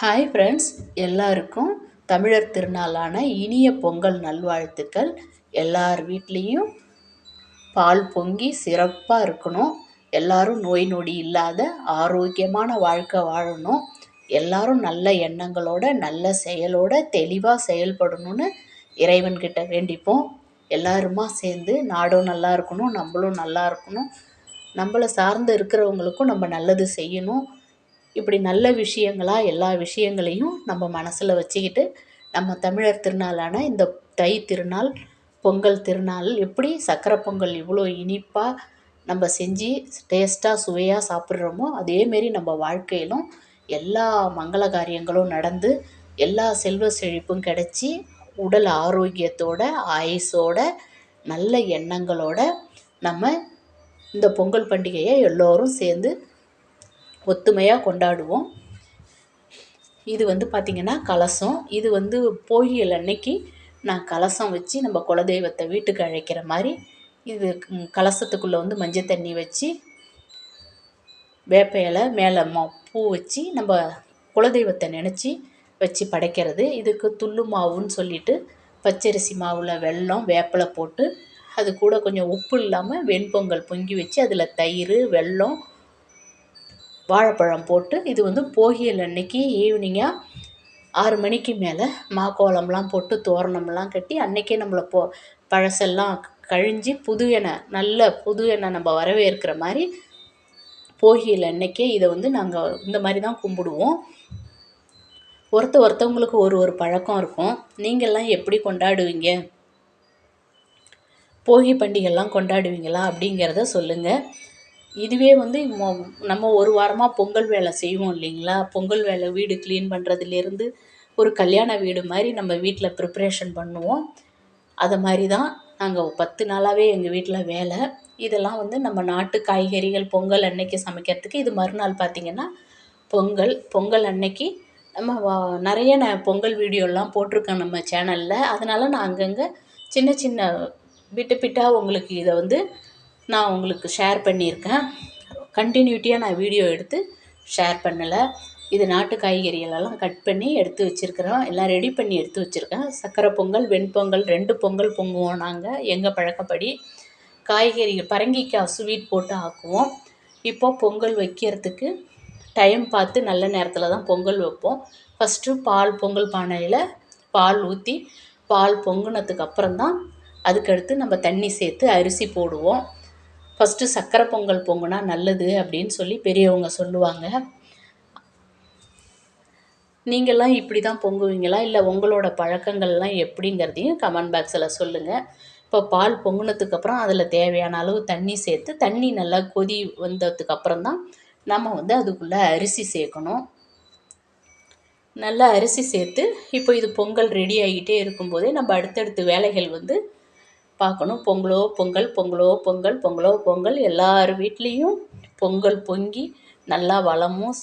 Hi friends எல்லாருக்கும் தமிழர் திருநாளான இனிய பொங்கல் நல்வாழ்த்துக்கள். எல்லார் வீட்லேயும் பால் பொங்கி சிறப்பாக இருக்கணும். எல்லாரும் நோய் நொடி இல்லாத ஆரோக்கியமான வாழ்க்கை வாழணும். எல்லாரும் நல்ல எண்ணங்களோட நல்ல செயலோட தெளிவாக செயல்படணும்னு இறைவன்கிட்ட வேண்டிப்போம். எல்லாருமா சேர்ந்து நாடும் நல்லா இருக்கணும் நம்மளும் நல்லா இருக்கணும். நம்மளை சார்ந்து இருக்கிறவங்களுக்கும் நம்ம நல்லது செய்யணும். இப்படி நல்ல விஷயங்களாக எல்லா விஷயங்களையும் நம்ம மனசில் வச்சுக்கிட்டு நம்ம தமிழர் திருநாளான இந்த தை திருநாள் பொங்கல் திருநாள் எப்படி சக்கரை பொங்கல் இவ்வளோ இனிப்பாக நம்ம செஞ்சு டேஸ்ட்டாக சுவையாக சாப்பிட்றோமோ அதேமாரி நம்ம வாழ்க்கையிலும் எல்லா மங்கள காரியங்களும் நடந்து எல்லா செல்வ செழிப்பும் கிடச்சி உடல் ஆரோக்கியத்தோட ஆயுசோட நல்ல எண்ணங்களோட நம்ம இந்த பொங்கல் பண்டிகையை எல்லோரும் சேர்ந்து ஒத்துமையாக கொண்டாடுவோம். இது வந்து பார்த்திங்கன்னா கலசம். இது வந்து போகியல் அன்னைக்கு நான் கலசம் வச்சு நம்ம குலதெய்வத்தை வீட்டுக்கு அழைக்கிற மாதிரி இது கலசத்துக்குள்ளே வந்து மஞ்சள் தண்ணி வச்சு வேப்ப இலை மேலே மா பூ வச்சு நம்ம குலதெய்வத்தை நினச்சி வச்சு படைக்கிறது. இதுக்கு துள்ளு மாவுன்னு சொல்லிட்டு பச்சரிசி மாவில் வெல்லம் வேப்பலை போட்டு அது கூட கொஞ்சம் உப்பு இல்லாமல் வெண்பொங்கல் பொங்கி வச்சு அதில் தயிர் வெல்லம் வாழைப்பழம் போட்டு இது வந்து போகியல் அன்னைக்கு ஈவினிங்காக ஆறு மணிக்கு மேலே மாக்கோலம்லாம் போட்டு தோரணம்லாம் கட்டி அன்றைக்கே நம்மளை போ பழசெல்லாம் கழிஞ்சு புது எண்ணெய் நல்ல புது எண்ணெய் நம்ம வரவேற்கிற மாதிரி போகியல் அன்னைக்கே இதை வந்து நாங்கள் இந்த மாதிரி தான் கும்பிடுவோம். ஒருத்த ஒருத்தவங்களுக்கு ஒரு ஒரு பழக்கம் இருக்கும். நீங்கள்லாம் எப்படி கொண்டாடுவீங்க? போகி பண்டிகைலாம் கொண்டாடுவீங்களா அப்படிங்கிறத சொல்லுங்கள் இதுவே வந்து மொ நம்ம ஒரு வாரமாக பொங்கல் வேலை செய்வோம் இல்லைங்களா? பொங்கல் வேலை வீடு க்ளீன் பண்ணுறதுலேருந்து ஒரு கல்யாண வீடு மாதிரி நம்ம வீட்டில் ப்ரிப்ரேஷன் பண்ணுவோம். அதை மாதிரி தான் நாங்கள் பத்து நாளாகவே எங்கள் வீட்டில் வேலை. இதெல்லாம் வந்து நம்ம நாட்டு காய்கறிகள் பொங்கல் அன்னைக்கு சமைக்கிறதுக்கு இது மறுநாள் பார்த்திங்கன்னா பொங்கல் பொங்கல் அன்னைக்கு நம்ம வா நிறைய நான் பொங்கல் வீடியோலாம் போட்டிருக்கேன் நம்ம சேனலில் அதனால் நான் அங்கங்கே சின்ன சின்ன பிட்டு பிட்டாக உங்களுக்கு இதை வந்து நான் உங்களுக்கு ஷேர் பண்ணியிருக்கேன். கண்டினியூட்டியாக நான் வீடியோ எடுத்து ஷேர் பண்ணலை. இது நாட்டு காய்கறிகளெல்லாம் கட் பண்ணி எடுத்து வச்சுருக்குறோம். எல்லாம் ரெடி பண்ணி எடுத்து வச்சுருக்கேன். சக்கரை பொங்கல் வெண்பொங்கல் ரெண்டு பொங்கல் பொங்குவோம் நாங்கள் எங்கள் பழக்கப்படி காய்கறிகள் பரங்கிக்காய் ஸ்வீட் போட்டு ஆக்குவோம். இப்போது பொங்கல் வைக்கிறதுக்கு டைம் பார்த்து நல்ல நேரத்தில் தான் பொங்கல் வைப்போம். ஃபஸ்ட்டு பால் பொங்கல் பானையில் பால் ஊற்றி பால் பொங்குனதுக்கு அப்புறம் தான் அதுக்கடுத்து நம்ம தண்ணி சேர்த்து அரிசி போடுவோம். ஃபஸ்ட்டு சக்கரை பொங்கல் பொங்குனா நல்லது அப்படின்னு சொல்லி பெரியவங்க சொல்லுவாங்க. நீங்கள்லாம் இப்படி தான் பொங்குவீங்களா? இல்லை உங்களோட பழக்கங்கள்லாம் எப்படிங்கிறதையும் கமெண்ட் பாக்ஸில் சொல்லுங்கள் இப்போ பால் பொங்குனதுக்கப்புறம் அதில் தேவையான அளவு தண்ணி சேர்த்து தண்ணி நல்லா கொதி வந்ததுக்கப்புறம் தான் நம்ம வந்து அதுக்குள்ளே அரிசி சேர்க்கணும். நல்லா அரிசி சேர்த்து இப்போ இது பொங்கல் ரெடி ஆகிட்டே இருக்கும்போதே நம்ம அடுத்தடுத்து வேலைகள் வந்து பார்க்கணும். பொங்கலோ பொங்கல் பொங்கலோ பொங்கல் பொங்கலோ பொங்கல். எல்லார் வீட்லேயும் பொங்கல் பொங்கி நல்லா வளமும்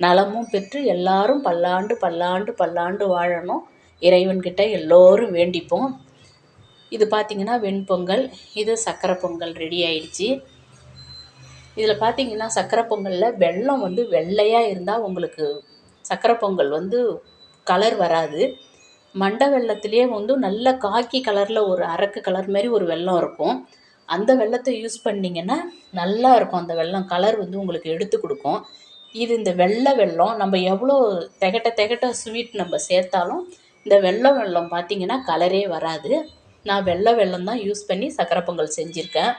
நலமும் பெற்று எல்லாரும் பல்லாண்டு பல்லாண்டு பல்லாண்டு வாழணும். இறைவன்கிட்ட எல்லோரும் வேண்டிப்போம். இது பார்த்திங்கன்னா வெண்பொங்கல் இது சக்கரை பொங்கல் ரெடி ஆயிடுச்சு. இதில் பார்த்தீங்கன்னா சக்கரை பொங்கலில் வெள்ளம் வந்து வெள்ளையாக இருந்தால் உங்களுக்கு சக்கரை பொங்கல் வந்து கலர் வராது. மண்டை வெள்ளத்துலேயே வந்து நல்ல காக்கி கலரில் ஒரு அரக்கு கலர் மாதிரி ஒரு வெள்ளம் இருக்கும். அந்த வெள்ளத்தை யூஸ் பண்ணிங்கன்னா நல்லா இருக்கும் அந்த வெள்ளம். கலர் வந்து உங்களுக்கு எடுத்து கொடுக்கும். இது இந்த வெள்ளை வெள்ளம். நம்ம எவ்வளோ திகட்ட திகட்ட ஸ்வீட் நம்ம சேர்த்தாலும் இந்த வெள்ளை வெள்ளம் பார்த்திங்கன்னா கலரே வராது. நான் வெள்ளை வெள்ளம் தான் யூஸ் பண்ணி சக்கரை பொங்கல் செஞ்சுருக்கேன்.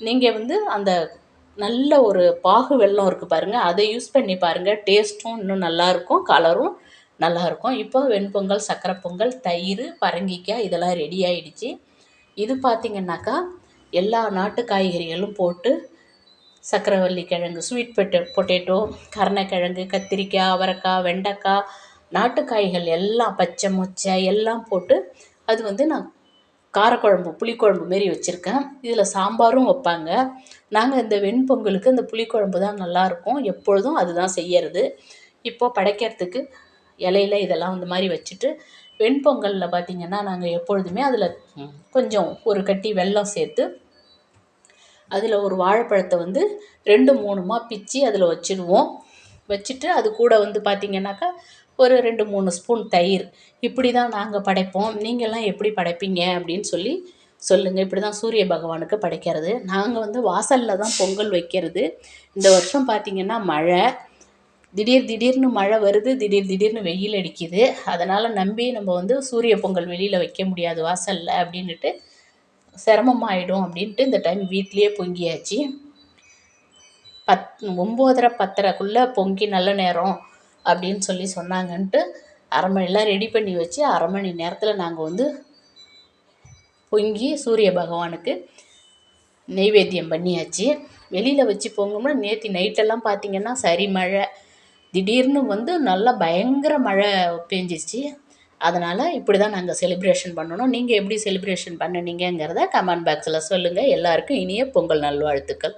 நீங்கள் வந்து அந்த நல்ல ஒரு பாகு வெள்ளம் இருக்குது பாருங்கள் அதை யூஸ் பண்ணி பாருங்கள் டேஸ்ட்டும் இன்னும் நல்லாயிருக்கும் கலரும் நல்லாயிருக்கும். இப்போ வெண்பொங்கல் சக்கரை பொங்கல் தயிர் பரங்கிக்காய் இதெல்லாம் ரெடி ஆகிடுச்சி இது பார்த்திங்கன்னாக்கா எல்லா நாட்டு காய்கறிகளும் போட்டு சக்கரவள்ளி கிழங்கு ஸ்வீட் பொட்டே பொட்டேட்டோ கருணக்கிழங்கு கத்திரிக்காய் அவரைக்காய் வெண்டைக்காய் நாட்டு காய்கள் எல்லாம் பச்சை மொச்சை எல்லாம் போட்டு அது வந்து நான் காரக்குழம்பு புளிக்குழம்பு மாரி வச்சுருக்கேன். இதில் சாம்பாரும் வைப்பாங்க. நாங்கள் இந்த வெண்பொங்கலுக்கு இந்த புளிக்குழம்பு தான் நல்லாயிருக்கும். எப்பொழுதும் அதுதான் செய்யறது. இப்போது படைக்கிறதுக்கு இலையில இதெல்லாம் இந்த மாதிரி வச்சுட்டு வெண்பொங்கலில் பார்த்திங்கன்னா நாங்கள் எப்பொழுதுமே அதில் கொஞ்சம் ஒரு கட்டி வெல்லம் சேர்த்து அதில் ஒரு வாழைப்பழத்தை வந்து ரெண்டு மூணுமா பிச்சு அதில் வச்சுடுவோம். வச்சுட்டு அது கூட வந்து பார்த்திங்கனாக்கா ஒரு ரெண்டு மூணு ஸ்பூன் தயிர். இப்படி தான் நாங்கள் படைப்போம். நீங்கள்லாம் எப்படி படைப்பீங்க அப்படின்னு சொல்லி சொல்லுங்கள் இப்படி தான் சூரிய பகவானுக்கு படைக்கிறது. நாங்கள் வந்து வாசலில் தான் பொங்கல் வைக்கிறது. இந்த வருஷம் பார்த்திங்கன்னா மழை. திடீர் திடீர்னு மழை வருது திடீர் திடீர்னு வெயில் அடிக்குது. அதனால் நம்பி நம்ம வந்து சூரிய பொங்கல் வெளியில் வைக்க முடியாது வாசலில் அப்படின்ட்டு சிரமமாயிடும் அப்படின்ட்டு இந்த டைம் வீட்லேயே பொங்கியாச்சு. பத் ஒம்போதரை பத்தரைக்குள்ளே பொங்கி நல்ல நேரம் அப்படின்னு சொல்லி சொன்னாங்கன்ட்டு அரை மணிலாம் ரெடி பண்ணி வச்சு அரை மணி நேரத்தில் நாங்கள் வந்து பொங்கி சூரிய பகவானுக்கு நெய்வேத்தியம் பண்ணியாச்சு. வெளியில் வச்சு பொங்கும்னா நேற்று நைட்டெல்லாம் பார்த்திங்கன்னா சரி மழை திடீர்னு வந்து நல்லா பயங்கர மழை பெஞ்சிச்சு. அதனால் இப்படி தான் நாங்கள் செலிப்ரேஷன் பண்ணணும். நீங்கள் எப்படி செலிப்ரேஷன் பண்ணுனீங்கங்கிறத கமெண்ட் பாக்ஸில் சொல்லுங்கள் எல்லாருக்கும் இனிய பொங்கல் நல்வாழ்த்துக்கள்.